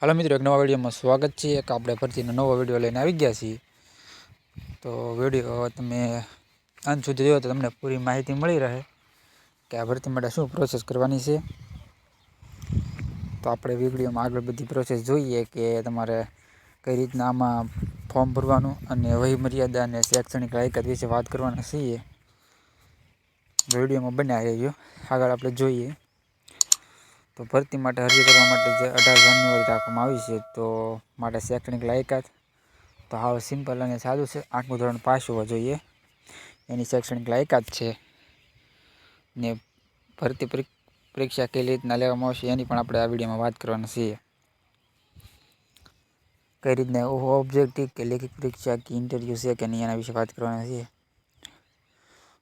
હાલો મિત્રો, એક નવા વિડીયોમાં સ્વાગત છે. એક આપણે ભરતીનો નવો વીડિયો લઈને આવી ગયા છીએ. તો વીડિયો તમે અંત સુધી જોયો તો તમને પૂરી માહિતી મળી રહે કે આ ભરતી માટે શું પ્રોસેસ કરવાની છે. તો આપણે વિડીયોમાં આગળ બધી પ્રોસેસ જોઈએ કે તમારે કઈ રીતના આમાં ફોર્મ ભરવાનું અને વહી મર્યાદા અને શૈક્ષણિક લાયકાત વિશે વાત કરવાના છીએ. વિડીયોમાં બન્યા ગયો આગળ આપણે જોઈએ. તો ભરતી માટે અરજી કરવા માટે જે અઢાર જાન્યુઆરી રાખવામાં આવી છે, તો માટે શૈક્ષણિક લાયકાત તો હાવ સિમ્પલ અને સાદું છે. આઠમું ધોરણ પાસ હોવા જોઈએ. એની શૈક્ષણિક લાયકાત છે. ને ભરતી પરીક્ષા કઈ રીતના લેવામાં આવશે એની પણ આપણે આ વિડીયોમાં વાત કરવાના છીએ. કઈ રીતના ઓબ્જેક્ટિવ કે લેખિત પરીક્ષા કે ઇન્ટરવ્યૂ છે કે નહીં એના વિશે વાત કરવાના છીએ.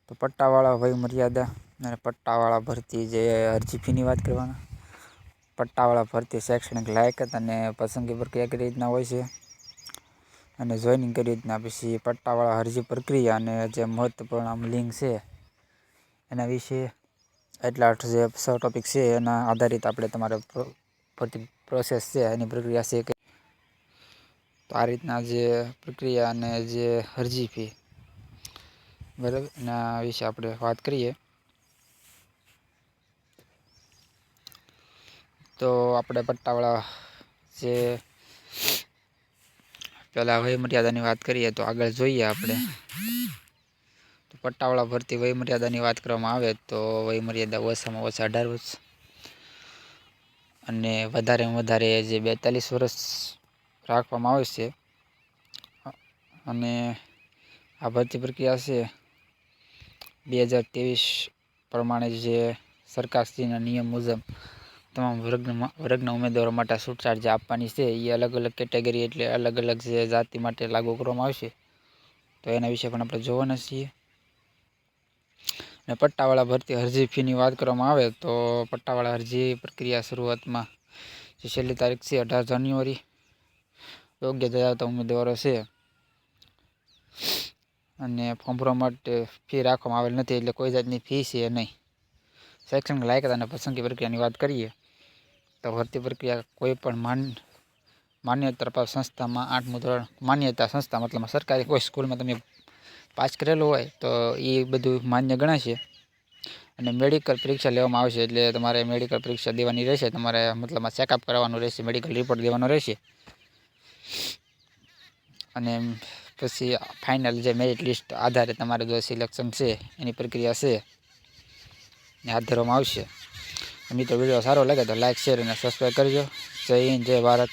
તો પટ્ટાવાળા વય મર્યાદા અને પટ્ટાવાળા ભરતી જે અરજી ફીની વાત કરવાના. પટ્ટાવાળા ભરતી શૈક્ષણિક લાયકાત અને પસંદગી પ્રક્રિયા કઈ રીતના હોય છે. અને જોઈનિંગ કઈ રીતના પછી પટ્ટાવાળા અરજી પ્રક્રિયા અને જે મહત્વપૂર્ણ લિંક છે, એના વિશે એટલા જે સો ટોપિક છે, એના આધારિત આપણે તમારે ભરતી પ્રોસેસ છે, એની પ્રક્રિયા છે કે તો આ રીતના જે પ્રક્રિયા અને જે અરજી ફી બરાબર? એના વિશે આપણે વાત કરીએ. તો આપણે પટ્ટાવાળા જે પહેલાં વય મર્યાદાની વાત કરીએ તો આગળ જોઈએ આપણે. તો પટ્ટાવાળા ભરતી વય મર્યાદાની વાત કરવામાં આવે તો વય મર્યાદા ઓછામાં ઓછા અઢાર વર્ષ અને વધારેમાં વધારે જે બેતાલીસ વર્ષ રાખવામાં આવે છે. અને આ ભરતી પ્રક્રિયા છે બે હજાર ત્રેવીસ પ્રમાણે જે સરકારશ્રીના નિયમ મુજબ તમામ વર્ગના વર્ગના ઉમેદવારો માટે છૂટછાટ જે આપવાની છે. એ અલગ અલગ કેટેગરી એટલે અલગ અલગ જે જાતિ માટે લાગુ કરવામાં આવશે. તો એના વિશે પણ આપણે જોવાના છીએ. અને પટ્ટાવાળા ભરતી અરજી ફીની વાત કરવામાં આવે તો પટ્ટાવાળા અરજી પ્રક્રિયા શરૂઆતમાં જે છેલ્લી તારીખ છે, અઢાર જાન્યુઆરી, યોગ્ય ધરાવતા ઉમેદવારો છે. અને ફોર્મ ભરવા માટે ફી રાખવામાં આવેલ નથી એટલે કોઈ જાતની ફી છે નહીં. શૈક્ષણિક લાયકતા અને પસંદગી પ્રક્રિયાની વાત કરીએ. તો ભરતી પ્રક્રિયા કોઈ પણ માન, માન્યતા પ્રાપ્ત સંસ્થામાં આઠમું ધોરણ માન્યતા સંસ્થા મતલબ સરકારી કોઈ સ્કૂલમાં તમે પાસ કરેલું હોય તો એ બધું માન્ય ગણાશે. અને મેડિકલ પરીક્ષા લેવામાં આવશે એટલે તમારે મેડિકલ પરીક્ષા દેવાની રહેશે, તમારે મતલબ ચેકઅપ કરાવવાનું રહેશે મેડિકલ રિપોર્ટ દેવાનો રહેશે. અને પછી ફાઇનલ જે મેરિટ લિસ્ટ આધારે તમારે જો સિલેક્શન છે, એની પ્રક્રિયા છે ને હાથ ધરવામાં આવશે. મિત્રો વીડિયો સારો લાગે તો લાઇક શેર અને સબસ્ક્રાઈબ કરજો. જય હિન્દ જય ભારત.